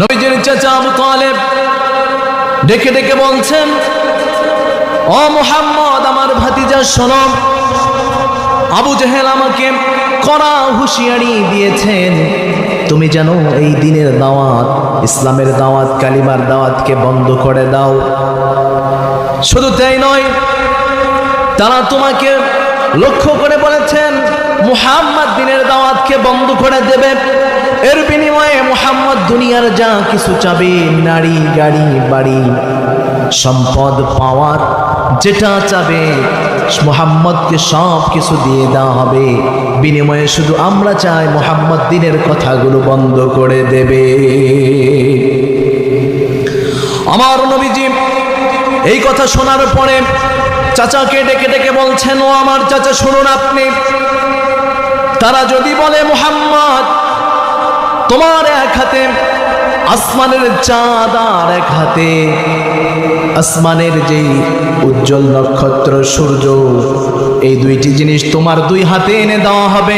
নবীজির চাচা আবু তালেব ডেকে ডেকে বলছেন, ও মোহাম্মদ, আমার ভাতিজা শোনম আবু জেহেল আমাকে কড়া হুঁশিয়ারি দিয়েছেন। তুমি যেন এই দিনের দাওয়াত, ইসলামের দাওয়াত, কালিমার দাওয়াতকে বন্ধ করে দাও। শুধু তাই নয়, তারা তোমাকে লক্ষ্য করে বলেছেন, মুহাম্মদ দিনের দাওয়াতকে বন্ধ করে দেবে। এর বিনিময়ে মোহাম্মদ দুনিয়ার যা কিছু চাবে, নারী, গাড়ি, বাড়ি, সম্পদ, পাওয়ার, যেটা চাবে, মুহাম্মদকে সব কিছু দিয়ে দেওয়া হবে। বিনিময়ে শুধু আমরা চাই মুহাম্মদ দিনের কথাগুলো বন্ধ করে দেবে। আমার নবীজি এই কথা শোনার পরে চাচাকে ডেকে ডেকে বলছেন, ও আমার চাচা, শুনুন আপনি। তারা যদি বলে, মোহাম্মদ তোমার এক হাতে, আসমানের চাঁদ আর এক হাতে। আসমানের যেই উজ্জ্বল নক্ষত্র, সূর্য, এই দুইটি জিনিস তোমার দুই হাতে এনে দেওয়া হবে।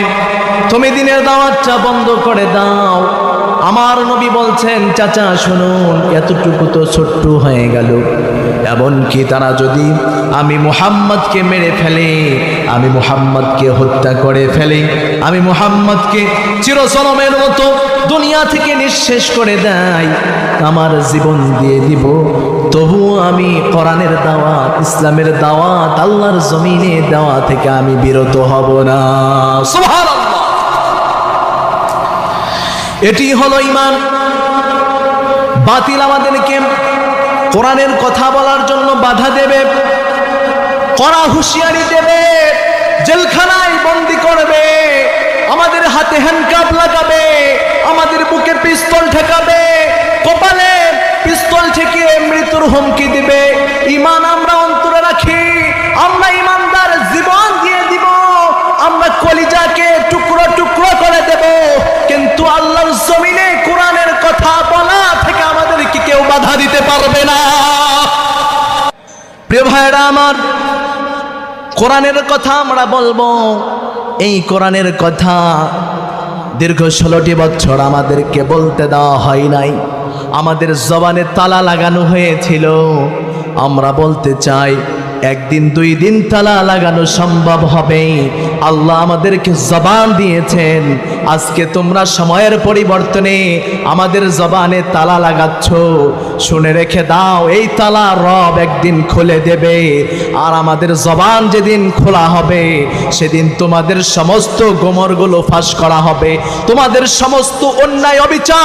তুমি দিনের দাওয়াতটা বন্ধ করে দাও। আমার নবী বলছেন, চাচা, শুনুন, এতটুকু তো ছোট্ট হয়ে গেল। এমনকি তারা যদি আমি মুহাম্মদকে মেরে ফেলে, আমি মুহাম্মদকে হত্যা করে ফেলে, আমি মুহাম্মদকে চিরসনমের মতো দুনিয়া থেকে নিঃশেষ করে দেয়, আমার জীবন দিয়ে দিব। তবু আমি কোরআনের দাওয়াত, ইসলামের দাওয়াত, আল্লাহর জমিনে দেওয়া থেকে আমি বিরত হব না। সুবহানাল্লাহ। এটি হলো ইমান বাতিল আমাদেরকে কোরআনের কথা বলার জন্য বাধা দেবে, কড়া হুঁশিয়ারি দেবে, জেলখানায় বন্দি করবে, আমাদের হাতে হ্যান্ডকাপ লাগাবে, আমাদের বুকে পিস্তল ঠেকাবে, কপালে পিস্তল ঠেকিয়ে মৃত্যুর হুমকি দিবে। ইমান আমরা অন্তরে রাখি, আমরা ইমানদার জীবন দিয়ে দিব, আমরা কলিজাকে টুকরো টুকরো করে দেব। কিন্তু আল্লাহর জমিনে কোরআনের কথা বলা থেকে আমাদেরকে কেউ বাধা দিতে পারবে না। প্রিয় ভাইরা আমার, কোরআনের কথা আমরা বলব। এই কোরআনের কথা দীর্ঘ ষোলোটি বছর আমাদেরকে বলতে দেওয়া হয় নাই। আমাদের জবানে তালা লাগানো হয়েছিল। আমরা বলতে চাই একদিন, দুই দিন তালা লাগানো সম্ভব হবে। আল্লাহ আমাদেরকে জবান দিয়েছেন, আজকে তোমরা সময়ের পরিবর্তনে আমাদের জবানে তালা লাগাচ্ছ। শুনে রেখে দাও, এই তালা রব একদিন খুলে দেবে, আর আমাদের জবান যেদিন খোলা হবে, সেদিন তোমাদের সমস্ত গোমরগুলো ফাঁস করা হবে। তোমাদের সমস্ত অন্যায় অবিচার